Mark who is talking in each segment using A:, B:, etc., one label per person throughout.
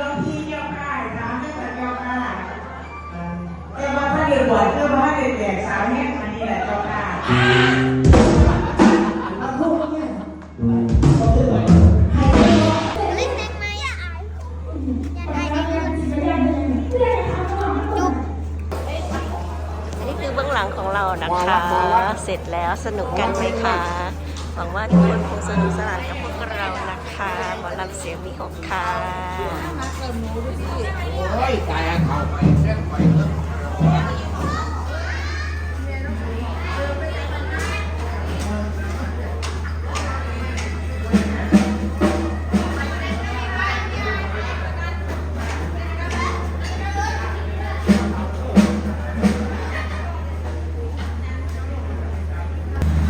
A: ลงพี่เจ้าข้าถามเจ้าเจ้าข้าเออแต่ว่าถ้าเดือดบวชก็ว่าเดือดแตกสาวเนี่ยมันนี่แหละเจ้าข้าเอาพูดเนี่ย
B: เล่นเด็กไหมอะอยากได้เด็กจุ๊บ
C: อันนี้คือเบื้องหลังของเรานะคะ เสร็จแล้วสนุกกันไหมคะ หวังว่าทุกคนคงสนุกสนานกับพวกเรา คะหมอลำเสียงมีหกค่ะ
D: โอ้ยตายเขา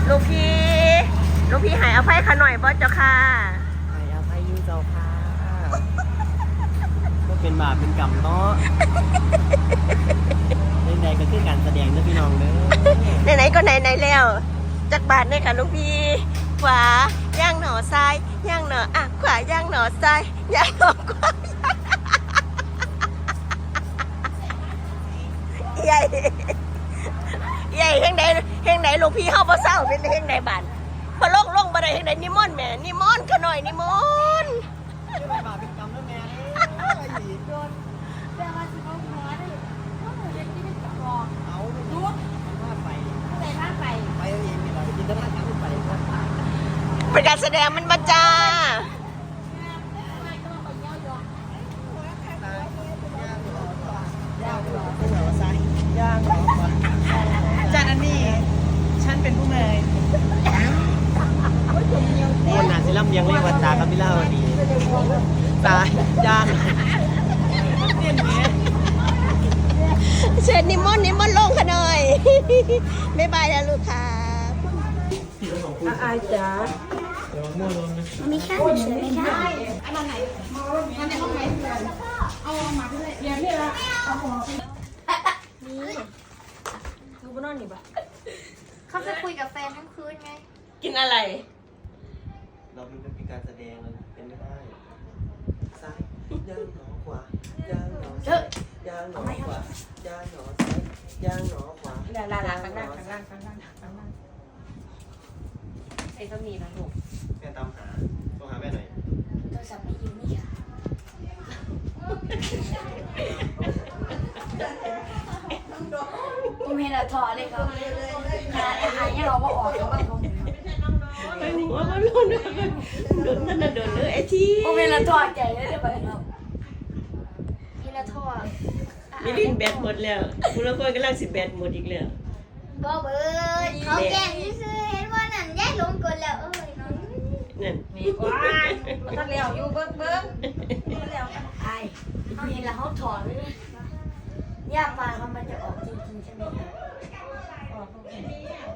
C: ลูกพี่ ลูกพี่หายเอาไฟขาหน่อยบอสเจ้าค่ะ
E: จ้าค่ะก็เป็นบาปเป็นกรรมเนาะใดๆก็คือการแสดงนะพี่น้องเด้อ
C: ไหนๆก็ไหนๆแล้วจักบาทเนี่ยค่ะลูกพี่ขวาย่างหนอซ้ายย่างหนออะขวาย่างหนอซ้ายย่างหนอขวาใหญ่ใหญ่เฮงใดเฮงใดลูกพี่เฮาบ่เศร้าเป็นเฮงใดบาน พอลงลงบ่ได้เฮงใดนิมนต์แหม่นิมนต์ขะหน่อยนิมนต์
E: เป็นบาปเป็นกรรมนะแม่เอาดูว่าไปไปเองนี่เราจินตนาการไป
C: เป็นการแสดงมันมาจ้า
E: ย่างหรอซ้ายย่างหรอขวา
A: จานอันนี้ฉันเป็นผู้เมย
E: คนหนาสิลำเลียงเรียกว่าตากับพี่เล่าดีตายย่าง
C: เชิญนิมนต์นิมนต์ลงขะหน่อย บ๊ายบายนะลูกค่ะ
A: อาจ๋า
B: มีข้าวเฉยไหมคอันไหนมานไหนห้องไหนเอามา
C: ด้วยเดี๋ยวนี่ละเอาหัวนี่ดูบนอนนี่ปะ
B: เขาจะคุยกับแฟนทั้งคืนไง
C: กินอะไร
E: เราเป็นการแสดงเลยเป็นไม่ได้ซ้ายย่างหนอขวาย่างหนอ ยางหนอขวาย่างหนอซ้ายย่างหนอขวา
C: ลาลาลาข้างล่างข้างล่างข้างล่างข้างล่างไอ้ต้องมีนะลูก
E: แม่ตามหาโทรหาแม่หน่อย
B: โทรศัพท์ไม่อยู่นี่ค่ะกูเห็นแล้วถอดเลยครับหาหาเนี่ยเราก็ออกแล้วก็ลง
C: ไอ้หัวมันร้อนโดนนั่นน่ะโดนเลยไอ้ที่
B: กูเห็นแล้วถอดใจเลยเดี๋ยวไปครับเห็นแล้วถอด
C: มีลิ้นแบตหมดแล้วคุณละคนกำลังสิแบตหมดอีกแล้ว
B: บ่เบิร์ดเขาแกล้งซื้อเห็นว่านั่นยายลงกดแล้วเอ้ยน้อง
C: นั่น
A: มีควายมันก็เลี้ยวอยู่เบิ้งเบิ้งเลี้ยว
B: ไอเขาเหนแล้เขาถอนยากมาเขามันจะออกจริงๆใช่ไหมคะออก